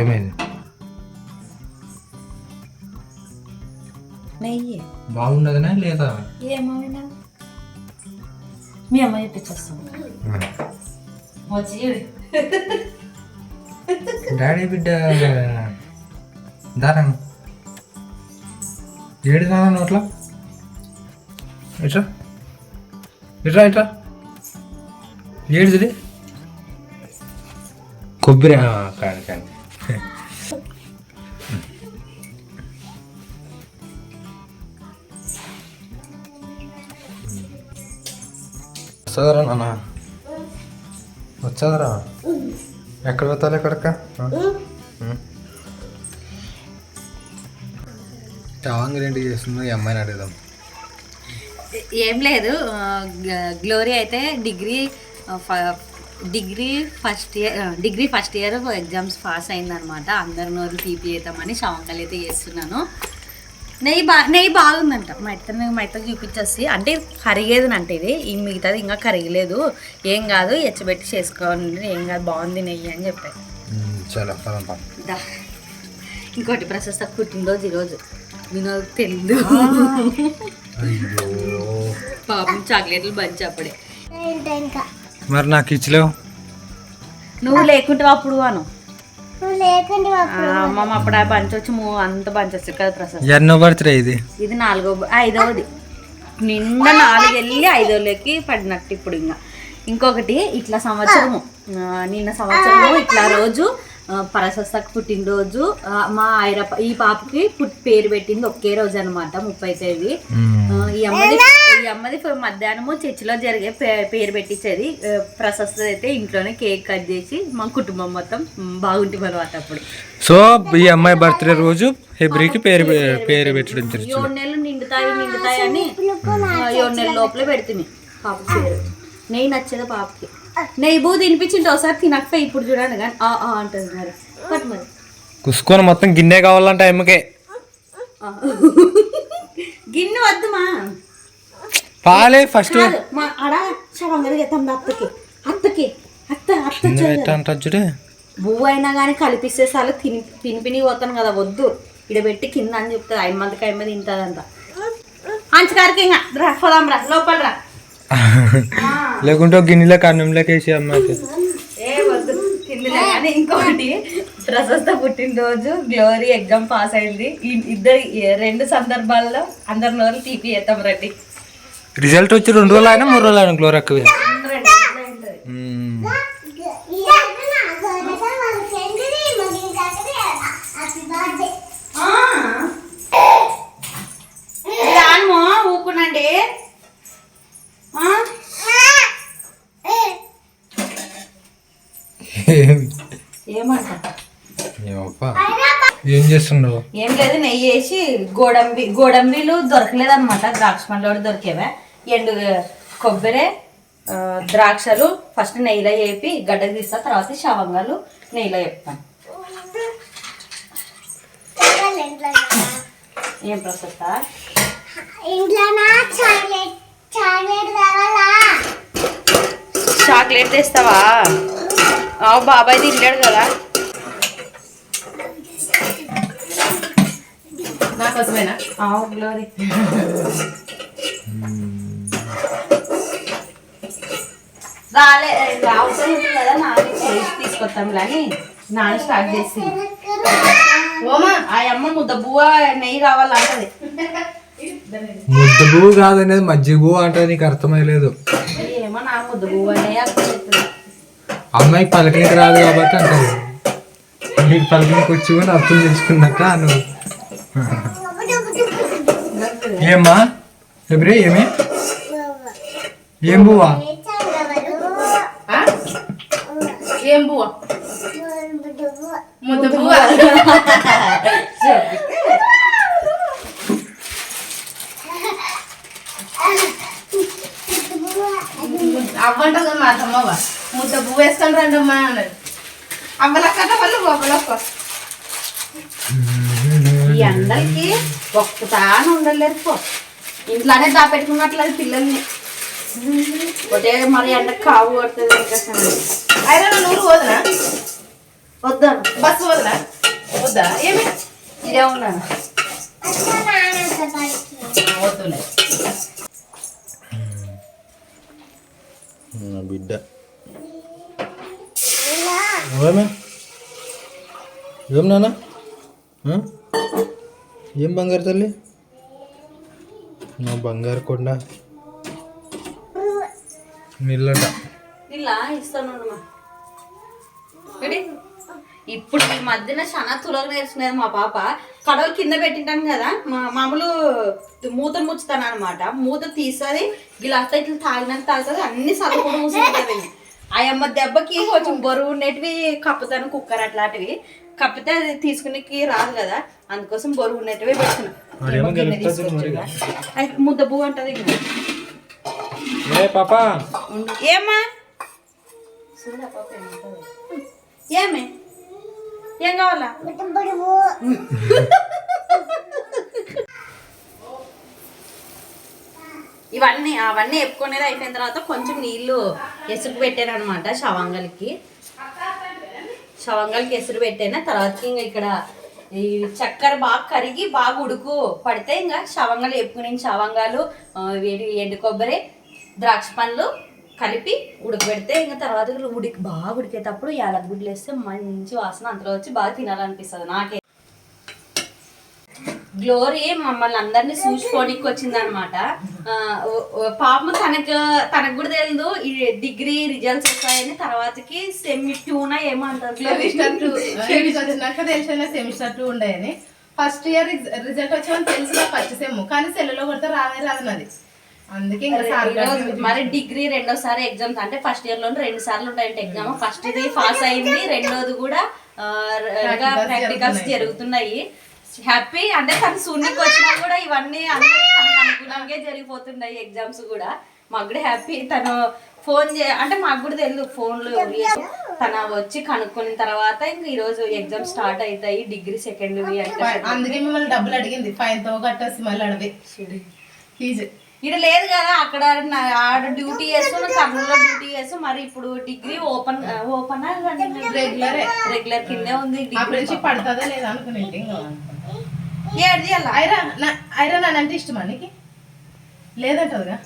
ఏమైంది? నెయ్యి. బాగున్నదనా లేదా? ఏమైనా? మీ అమ్మ చెప్పించేస్తాం వచ్చి డాడీ బిడ్డ దారం ఏడు దానా నోట్ల ఇట్రా. ఇట్రా ఇట్రా. ఏడుది కొబ్బరి ఆ, కాదు. కాదు నాన్న. వచ్చాదరా ఎక్కడ పోతాలి ఎక్కడక్క టాంగ్ ఏంటి చేస్తుందో ఈ అమ్మాయిని అడుగుదాం. ఏం లేదు గ్లోరీ అయితే డిగ్రీ ఫ- degree first year degree first year exams pass అయిందనమాట. అందరి నోరు తీపి అవుతామని శవంకాలు అయితే చేస్తున్నాను. నెయ్యి బా నెయ్యి బాగుందంట. మా ఇత్త చూపించేసి అంటే కరిగేది అంటే ఇది. ఈ మిగతాది ఇంకా కరిగలేదు. ఏం కాదు ఎచ్చబెట్టి చేసుకోండి. ఏం కాదు బాగుంది నెయ్యి అని చెప్పారు. ఇంకోటి ప్రశస్త పుట్టినరోజు ఈరోజు. వినోద్ అయ్యో. పాపం చాక్లెట్లు బంచి అప్పుడే మరి నాకు ఇచ్చలేవు. నువ్వు లేకుంటే అప్పుడు అను. అమ్మమ్మ అప్పుడు ఆ బంచ్ వచ్చి మూ- అంత బంచ్ కదా ప్రసాద్ ఎన్నో బర్త్డే ఇది? ఇది నాలుగో ఐదవది. నిన్న నాలుగు వెళ్ళి ఐదోలోకి పడినట్టు ఇప్పుడు ఇంకా. ఇంకొకటి ఇట్లా సంవత్సరము. నిన్న సంవత్సరము ఇట్లా రోజు పరసస్తకు పుట్టినరోజు. మా ఐరప్ప ఈ పాపకి పుట్ పేరు పెట్టింది ఒకే రోజు అనమాట ముప్పై తేదీ. ఈ అమ్మది ఈ అమ్మది మధ్యాహ్నము చర్చిలో జరిగే పేరు పెట్టించేది ప్రశస్త అయితే ఇంట్లోనే కేక్ కట్ చేసి మా కుటుంబం మొత్తం బాగుంటుంది అనమాట అప్పుడు. సో ఈ అమ్మాయి బర్త్డే రోజు హెబ్రికి పేరు పేరు పెట్టడం తెలుసు ఏడు నెలలు నిండుతాయి నిండుతాయి అని ఏడు నెలల లోపలే పెడుతుంది. పాపకి పేరు. నెయ్యి నచ్చేది పాపకి. నెయ్యి బూ తినిపించింది ఒకసారి తినకపోయి ఇప్పుడు చూడండి కానీ ఆ ఆ అంటుంది మరి. మరి. కుసుకొని మొత్తం గిన్నె కావాలంటే అమ్మకే. గిన్నె వద్దుమా? పాలే ఫస్ట్ మా ఆడ అత్తకి అత్తకి అత్త చూడే బువ్వ అయినా కానీ కలిపిస్తే చాలు తిని తినిపిని పోతాను కదా వద్దు ఇక్కడ పెట్టి కింద అని చెప్తుంది ఐదు మందికి ఐదు మంది తింటుందంట అంచకారికి ఇంకా రా పోదాం రా లోపల రా లేకుంటే గిన్నెలో కన్నంలోకి వేసి అమ్మాయికి ఏ వద్దు కిందలే కానీ ఇంకొకటి ప్రశస్త పుట్టినరోజు గ్లోరీ ఎగ్జామ్ పాస్ అయింది ఇద్దరు రెండు సందర్భాల్లో అందరి నోరు తీపి చేద్దాం రండి రిజల్ట్ వచ్చి రెండు రోజులు అయినా మూడు రోజులు అయినా. రానుమో ఊకునండి? ఏమంట ఏం చేస్తున్నావు ఏం లేదు నెయ్యి వేసి గోడంబి గోడంబిలు దొరకలేదు అనమాట ద్రాక్ష పండ్లు దొరికేవే. ఎండు కొబ్బరి ద్రాక్షలు ఫస్ట్ నెయ్యిలో వేపి గడ్డ తీస్తా తర్వాత షవంగాలు నెయ్యిలో వేపుతాను. ఏం ప్రస్తుత చాక్లెట్ తెస్తావా? ఆ బాబాయ్ తింటాడు కదా. నాకోసమేనా ఆ గ్లోరీ రాలే అవసరం ఉంటుంది కదా నాన్న చేసి తీసుకొస్తాం కానీ నాన్న స్టార్ట్ చేసి. ఓమా ఆ అమ్మ ముద్ద బువ్వ నెయ్యి కావాలంటది. ముద్ద పువ్వు కాదనేది మజ్జిగ పువ్వు అంటే నీకు అర్థమయ్యలేదు. ఏమో నా ముద్ద బువ్వ నెయ్యి అర్థం అవుతుంది అమ్మాయికి పలకనికి రాదు కాబట్టి అంటారు నీకు పలకనికి వచ్చి కూడా అర్థం చేసుకున్నాక నువ్వు ఏమ్మా ఎబ్రి ఏమి ఏం పువ్వా ఆ? ఏం బువ్వ ముద్ద బువ్వ అవ్వంటది కదా మా అమ్మవ్వ ముద్ద బువ్వ వేసుకొని రండి అమ్మా అన్నది అవ్వలక్కట వాళ్ళు గోపలక్క ఈ ఎండలకి ఒక్కతాను ఉండలేరు పో. ఇంట్లోనే దాపెట్టుకున్నట్లేదు పిల్లల్ని. ఒకటే మరి ఎండ కావు కొడుతుంది అయినా నూరు పోదునా? వద్దాను. బస్సు పోదునా? వద్దా? ఏమి? ఇదే ఉన్నాను. బిడ్డ. ఏమే? ఏం నాన్న? ఆ? ఏం బంగారు తల్లి? నా బంగారు కొండ. నీళ్ళట? ఇప్పుడు ఈ మధ్యన చాలా తులలు నేర్చుకునేది మా పాప. కడవలు కింద పెట్టింటాను కదా మా మామూలు మూత ముచ్చుతాను అనమాట మూత తీస్తుంది గిలాస్ ఇట్లా తాగినంత తాగుతుంది అన్ని సరుకుడు మూసుకుంటుంది. ఆ అమ్మ దెబ్బకి కొంచెం బరువు ఉండేటివి కప్పుతాను కుక్కర్ అట్లాంటివి కప్పితే అది తీసుకునేకి రాదు కదా అందుకోసం బరువు ఉండేటివి ఏమో? అది ముద్ద పువ్వు అంటది ఇంకా. ఏ పాపా ఉండు. ఏమ్మా చూడు ఆ పాప ఏమంటదో. ఏమే ఏం కావాలా ఇవన్నీ అవన్నీ ఎప్పుకునేది అయిపోయిన తర్వాత కొంచెం నీళ్ళు ఎసురు పెట్టాను అనమాట షవంగల్కి షవంగల్కి ఎసురు పెట్టాను. తర్వాత ఇంకా ఇక్కడ ఈ చక్కెర బాగా కరిగి బాగా ఉడుకు పడితే ఇంకా షవంగాలు ఎప్పుకునే షవంగాలు వేడి ఎండు కొబ్బరి ద్రాక్ష పండ్లు కలిపి ఉడకబెడితే ఇంకా తర్వాత ఉడికి బాగా ఉడికేటప్పుడు యాలగ్గుడ్లు వేస్తే మంచి వాసన అంతలో వచ్చి బాగా తినాలనిపిస్తుంది నాకే. గ్లోరీ మమ్మల్ని అందరినీ చూసుకోనికి వచ్చింది అనమాట పాపం తనకు తనకు కూడా తెలియదు ఈ డిగ్రీ రిజల్ట్స్ వస్తాయని తర్వాతకి సెమి ట్యూనా ఏమో అంటారు. సెమిస్టర్ తెలిసిన సెమిస్టర్ టూ ఉండేది ఫస్ట్ ఇయర్ రిజల్ట్ వచ్చామని తెలుసు ఫస్ట్ సెమ్ కానీ సెల్లులో కొడితే రాదే రాదు నాది. అందుకే మరి డిగ్రీ రెండోసారి ఎగ్జామ్స్ అంటే ఫస్ట్ ఇయర్లో రెండు సార్లు ఉంటాయంటే ఎగ్జామ్. ఫస్ట్ ఇది పాస్ అయింది రెండోది కూడా ప్రాక్టికల్స్ జరుగుతున్నాయి. హ్యాపీ అంటే తను శూన్యకి వచ్చినా కూడా ఇవన్నీ అనుకూలంగా జరిగిపోతున్నాయి ఎగ్జామ్స్ కూడా. మాకు కూడా హ్యాపీ తను ఫోన్ చే అంటే మాకు కూడా తెలియదు ఫోన్లు తన వచ్చి కనుక్కున్న తర్వాత ఇంక ఈ రోజు ఎగ్జామ్ స్టార్ట్ అవుతాయి డిగ్రీ సెకండ్ అందుకే మిమ్మల్ని డబ్బులు అడిగింది. ఫైవ్తో కట్టేసి మళ్ళీ అడవి. ఫీజు ఇక్కడ లేదు కదా అక్కడ నా- ఆడ డ్యూటీ చేస్తూ కర్నూలులో డ్యూటీ చేస్తూ మరి ఇప్పుడు డిగ్రీ ఓపెన్ ఓపెన్ రెగ్యులరే రెగ్యులర్ కిందే ఉంది డిగ్రీ పడుతుందా లేదా అనుకునేది. ఇంకా ఏది అలా. ఐరా నా- ఐరా నన్ను అంటే ఇష్టమా నీకు? లేదంటదిగా.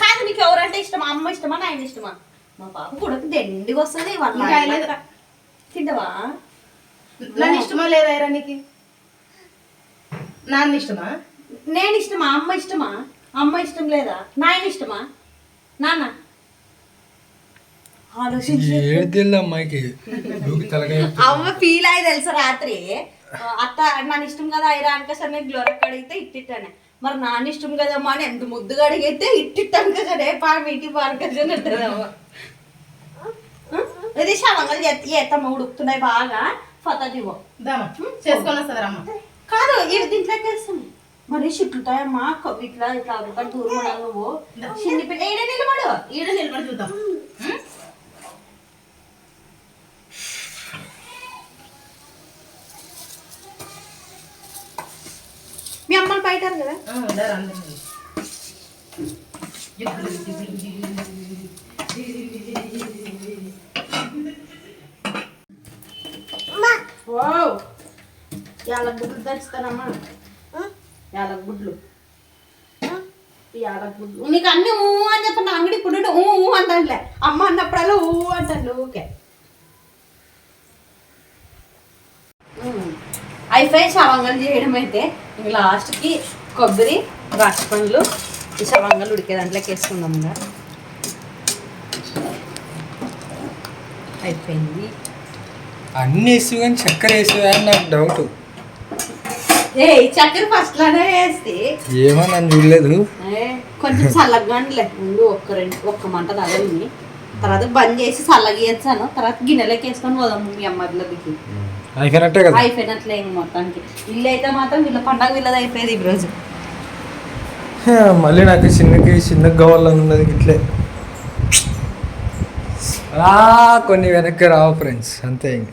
కాదు నీకు ఎవరంటే ఇష్టమా? అమ్మ ఇష్టమా? నాయన ఇష్టమా? మా పాప కూడా దండిగా వస్తుంది వాళ్ళ. తింటవా? నన్ను ఇష్టమా లేదా ఐరా నీకు? నాన్న ఇష్టమా? నేను ఇష్టమా? అమ్మ ఇష్టమా? అమ్మ ఇష్టం లేదా? నాయన ఇష్టమా? నాన్న? ఆలోచించి. ఏడు అవ్వ ఫీల్ అయ్యి తెలుసా రాత్రి? అత్త నన్ను ఇష్టం కదా అయిరా అనుక సరే గ్లోరక్ అడిగితే ఇట్టిట్టానే. మరి నాన్న ఇష్టం కదమ్మా అని ఎంత ముద్దుగా అడిగితే ఇట్టిట్టాను కదా పా మీటి పార్కని అంటారమ్మ ఇది శవంగా చేస్తామ్మ ఉడుకుతున్నాయి బాగా. ఫతదివో దామా. చేసుకొని అమ్మ. కాదు ఇవి దీంట్లోకి వేస్తాను మరి చిట్టుతాయమ్మా కొ- ఇట్లా ఇట్లా దూరం నువ్వు. చిన్ని పిల్ల ఈడ నిలబడు. ఈడ నిలబడి చూద్దాం. అమ్మని బయటారు కదా? యాలక్ గుడ్లు దంచుతానమ్మా యాలక్ గుడ్లు. యాలక్ గుడ్లు. నీకు అన్ని ఊ అని చెప్పిన అంగడి ఇప్పుడు ఊ ఊ అంటానులే. అమ్మ అన్నప్పుడల్లా ఊ అంటాను ఓకే అయిపోయి శవంగలు చేయడం అయితే ఇంక లాస్ట్కి కొబ్బరి ద్రాక్ష పండ్లు ఈ శవంగలు ఉడికే దాంట్లోకి వేసుకుందాం ఇంకా. అయిపోయింది. అన్ని వేసి కానీ చక్కెర అని నాకు డౌట్. ఏ చక్కెర ఫస్ట్లోనే వేస్తే. ఏమో నన్ను చూడలేదు. ఏ, కొంచెం చల్లగా ముందు ఒక్క రెండు ఒక్క మంట తగలింది తర్వాత బంద్ చేసి చల్లగా వేస్తాను తర్వాత గిన్నెలోకి వేసుకొని పోదాము మీ అమ్మాయిలకి అయిపోయినట్టే కదా? అయిపోయినట్లే ఇంక మొత్తానికి. ఇల్లు అయితే మాత్రం వీళ్ళ పండగ వీళ్ళది అయిపోయేది ఈ రోజు. హా, మళ్ళీ నాకు చిన్నకి చిన్నగా కావాలని ఉన్నది ఇట్లే. కొన్ని వెనక్కి రావు ఫ్రెండ్స్. అంతే ఇంక.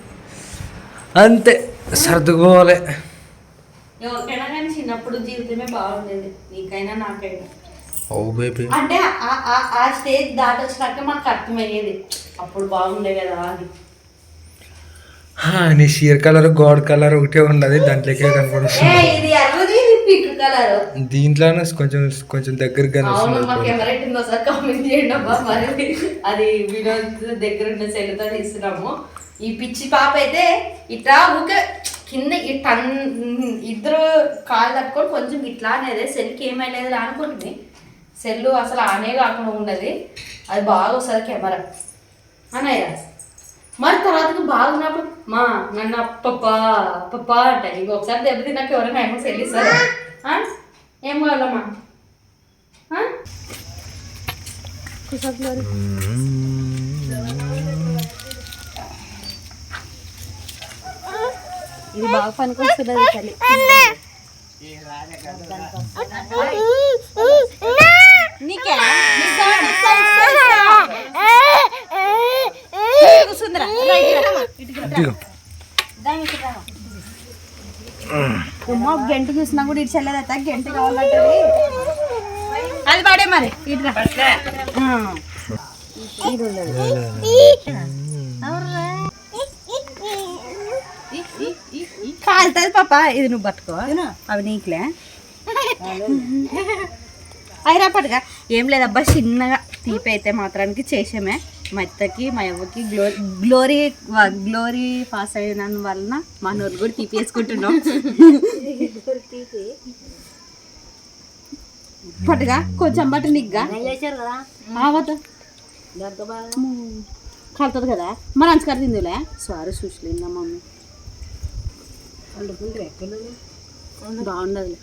అంతే సర్దుకోవాలి. ఎవరికైనా కానీ చిన్నప్పుడు జీవితమే బాగుండేది. నీకైనా నాకైనా. Oh baby. అంటే ఆ- స్టేజ్ దాటొచ్చినాక మనకు అర్థమయ్యేది. అప్పుడు బాగుండే కదా అది. నీ షీర్ కలర్ గోడ్ కలర్ ఒకటే ఉన్నది దాంట్లోకే కనపడుతుంది కలర్. దీంట్లోనే కొంచెం కొంచెం దగ్గరగా అది వినోద్ దగ్గర ఉన్న సెల్లుతో తీస్తున్నాము. ఈ పిచ్చి పాప అయితే ఇట్లా ఊకే కింద ఈ టన్ ఇద్దరు కాళ్ళు తట్టుకొని కొంచెం ఇట్లా అనేది సెల్కి ఏమైలేదు అనుకుంటుంది. సెల్లు అసలు ఆనే కాకుండా ఉండదు అది బాగా వస్తుంది కెమెరా. అన్నయ్య. మరి తర్వాత బాగున్నప్పుడు మా నన్ను పప్ప పప్ప అంట. ఇంకొకసారి దెబ్బతిన్నాక ఎవరైనా ఏమో సెల్ ఇస్తారా ఆ? ఏం కావాలమ్మా? ఇది బాగా పనికొస్తున్నది తల్లి. నీకే రా. ఇటుకి రా. దా, ఇటు రా. అమ్మ గంట చూసినా కూడా ఇటు చెల్లదట గంట కావాలంటది అది పాడే మరి. కాలుతుంది పాప ఇది నువ్వు పట్టుకో అవి నీకులే అయిరా పట్టుగా ఏం లేదబ్బా చిన్నగా తీపి అయితే మాత్రానికి చేసామే మా అత్తకి మా అవ్వకి గ్లో గ్లోరీ గ్లోరీ పాస్ అయిన వలన మా నోరు కూడా తీపేసుకుంటున్నాం పట్టుగా కొంచెం బట్ట నిగ్గా. ఆవత కలుతుంది కదా? మరి అంచకారు తిందులే. Sorry చూసలేదా mummy. బాగుండదులే.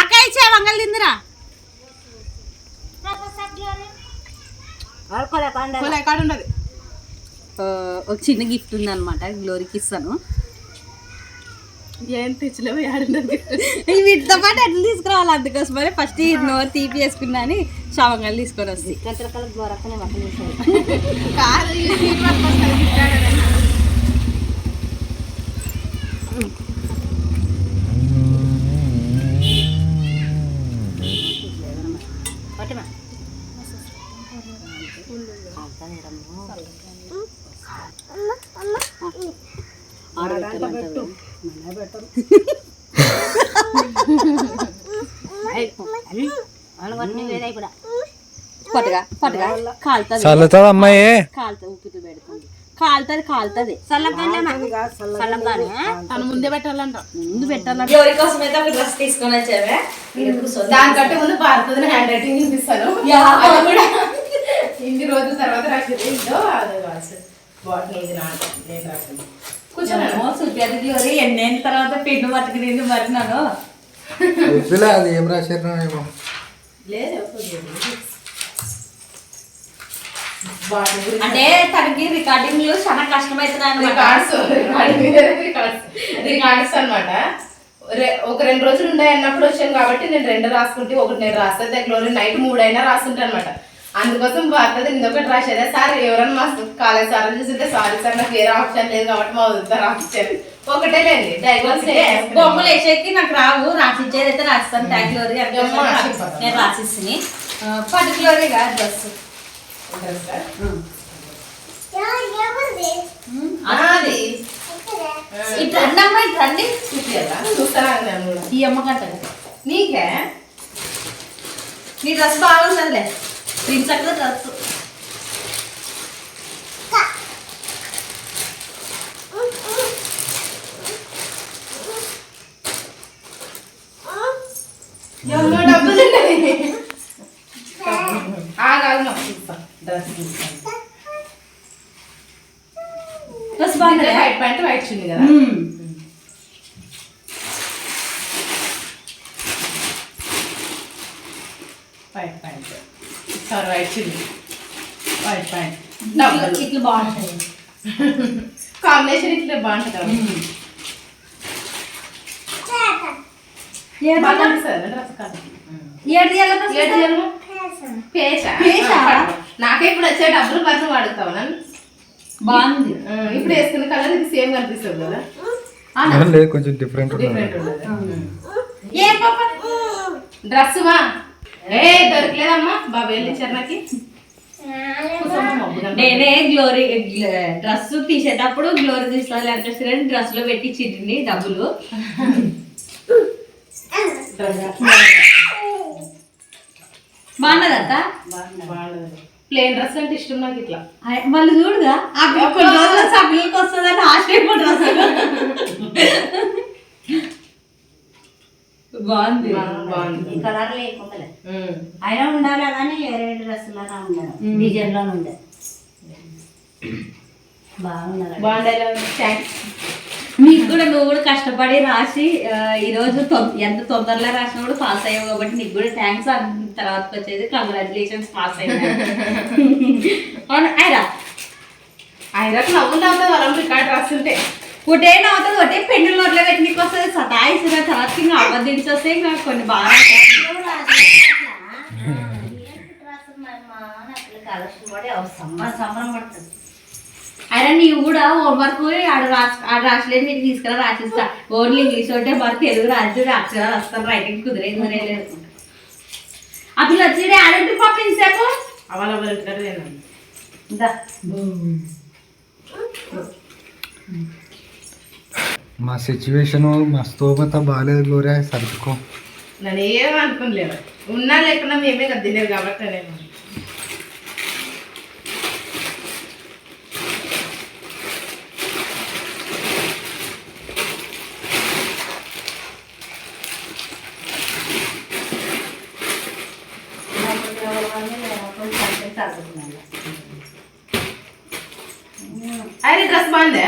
అక్క ఇచ్చే వంగలు తిందిరా? ఆ, ఒక చిన్న గిఫ్ట్ ఉంది అనమాట గ్లోరీకి ఇస్తాను. ఏం తెచ్చలేవు వీటితో పాటు ఎట్లా తీసుకురావాలి? అందుకోసమని ఫస్ట్ నోరు తీపి వేసుకున్నా అని షావంగాలు తీసుకొని వస్తాయి. కాదు పట్టుగా పట్టుగా. కాలుతుంది. చల్లుతుంది అమ్మాయి? కాలుతుంది ఉప్పుతూ పెడుతుంది. కాలుతుంది కాలుతుంది. తను ముందే పెట్టాలంట. ముందు పెట్టాలి గ్లోరీ కోసం అయితే ఒక డ్రెస్ తీసుకొని వచ్చావే? దానికంటే ముందు భారతది హ్యాండ్ రైటింగ్ చూపిస్తాను ఇన్ని రోజుల తర్వాత రాసింది అదే బాటిల్ నేను రాసింది కూర్చోను సుజాత గ్లోరీ ఎన్నేళ్ళ తర్వాత పిండి పట్టుకు నిండి మరినాను వద్దులే అది ఏం రాశారు ఏమో. లేదు అంటే తనకి రికార్డింగ్ చాలా కష్టమవుతున్నాయి రికార్డ్స్ రికార్డ్స్ అనమాట ఒక రెండు రోజులు ఉన్నాయి అన్నప్పుడు వచ్చాను కాబట్టి నేను రెండు రాసుకుంటే ఒకటి నేను రాస్తే దగ్గర నైట్ మూడైనా రాస్తుంటా అనమాట అందుకోసం భారత నేను ఒకటి రాసేదే సార్ ఎవరైనా మా కాలేజ్ సార్ చూస్తుంటే సారీ సార్ నాకు వేరే ఆప్షన్ లేదు కాబట్టి మా వద్ద రాసిచ్చారు ఒకటే లేండి. డయాగ్రామ్స్ బొమ్మలు వేసేకి నాకు రావు. రాసిచ్చేది అయితే రాస్తాను. రాసిస్తాను. నేను రాసిస్తుంది పర్టికులర్గా డ్రెస్ అది. ఇట్లా ఇట్లా చూస్తాను ఈ అమ్మ కంట నీకే? నీ డ్రెస్ బాగున్నదిలే ఆగాలి నాకు చూస్తా డ్రెస్ బాగున్నది వైట్ ప్యాంట్ వైట్ చున్నీ కదా వైట్ ప్యాంట్ ప్యాంట్ డబ్బులు ఇట్లా బాగుంటాయి. కాంబినేషన్ ఇట్లా బాగుంటుంది పేషా పేషా? నాకే ఇప్పుడు వచ్చే డబ్బులు ఖర్చు వాడుతావు నన్ను. బాగుంది. ఇప్పుడు వేసుకున్న కలర్ ఇది సేమ్ కనిపిస్తుంది కదా. లేదు కొంచెం డిఫరెంట్ డిఫరెంట్ ఉన్నది ఉండదు ఏ పాప? డ్రెస్ వా ఏ దొరకలేదమ్మా. బాబు వెళ్ళి ఇచ్చారు నాకు కూర్చోమ్మా, మబ్బుగా నేనే గ్లోరీ డ్రెస్ తీసేటప్పుడు గ్లోరీ తీసుకోవాలి అనిపిస్తుంది డ్రెస్లో పెట్టి డబ్బులు. బాగున్నదంతా ప్లేన్ డ్రెస్ అంటే ఇష్టం నాకు ఇట్లా. మళ్ళీ చూడుగా. ఆ కొన్ని రోజులు సభ్యులకు వస్తుందని ఆశ్చర్యపడ్రు అసలు బాగుంది. బాగుంది. కలర్ లేకుండా. అయినా ఉండాలి కానీ వేరే డ్రెస్సులోనే ఉండాలి డిజైన్లోనే ఉండే బాగున్నారు థ్యాంక్స్ నీకు కూడా నువ్వు కూడా కష్టపడి రాసి ఆ, ఈ రోజు తొం- ఎంత తొందరలో రాసినా కూడా పాస్ అయ్యావు కాబట్టి నీకు కూడా థ్యాంక్స్ తర్వాత వచ్చేది కంగ్రాచులేషన్స్ పాస్ అయ్యా అవును ఆయనకు నవ్వులు అవుతుంది వరం రికార్డ్ రాస్తుంటే. ఒకటే నవ్వుతుంది ఒకటే పెన్ను నోట్లో పెట్టి నీకు తర్వాత ఇంకా అబద్ధించి వస్తే ఇంకా కొన్ని బాగా అయినా నీవు కూడా హోంవర్క్ ఆడ రాసి ఆడ రాసలేదు నీకు తీసుకురా రాసిస్తా. ఓన్లీ ఇంగ్లీష్ ఒకటే మరి తెలుగు రాసి అక్షరాలు వస్తాను. రైటింగ్ కుదిరేది కుదిరేయలేదు ఆ పిల్ల వచ్చి ఆడంటే పాప ఇంతసేపు అవల అవల రికార్డ్ నేను ఇంకా మా సిచ్యువేషన్ మా స్తోమత బాగాలేదు గ్లోరియా సర్దుకో. నేను ఏమనుకోలేదు ఉన్నా లేకున్నా మేమే కదా తినేది కాబట్టి నేను ఆయన డ్రెస్ బాగుందే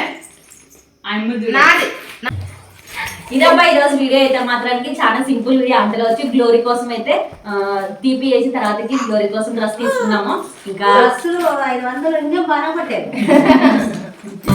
నాది ఇదబ్బా ఈరోజు వీడియో అయితే మాత్రానికి చాలా సింపుల్ అందులో వచ్చి గ్లోరీ కోసం అయితే తీపి వేసి తర్వాతకి గ్లోరీ కోసం డ్రెస్ తీసుకున్నాము. ఇంకా డ్రెస్ ఐదు వందలు ఇంకా బాగా పట్టారు